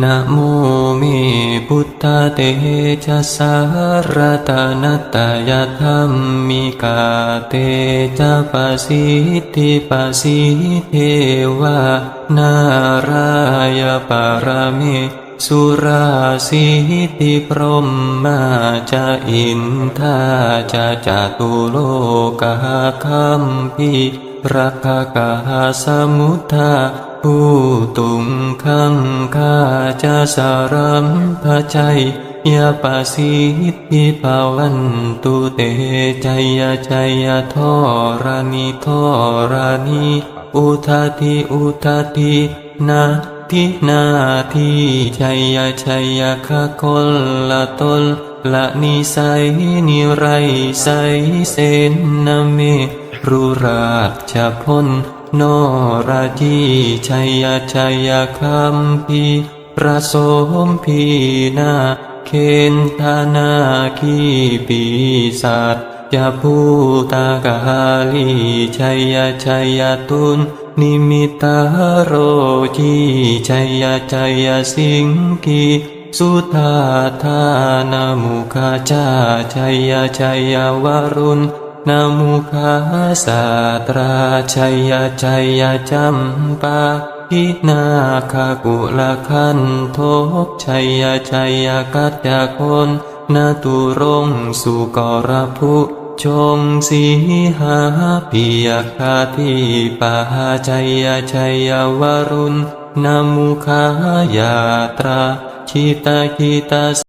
นะโมเมพุทธเตชะสารตานตายธรรมมิกาเตจะปสิทธิปสิเทวานารายปารเมสุราสิติพรหมมาจะอินทาจะจตุโลกาคัมพี รักกาสมุทธาผู้ตุงขังคาจะสารมพชัยยาปสิทธิภาวันตุเตชัยชัยาทอรานิทอรานิอุทาทิอุทาทินาทินาทิชัยชัยคะคนละตนละนิสัยนิไรใสเสนนเม รุราชพลนราจีชัยชัยคัมพีประสมพีนาเคนธานาคีปีศาจจะพูตากาลีชัยชัยตุนนิมิตาโรจีชัยชัยสิงกีสุธาธานามุขจาชัยยชัยวรุณ นามุขาสาตราชัยยชัยยจัมปาพินาคากุลคันทบชัยยชัยยกัจจคนนาตุรงสุกรภุชงสีหาปิยคาทิปาชัยยชัยวรุณนามุขายาตราชิตาคิตา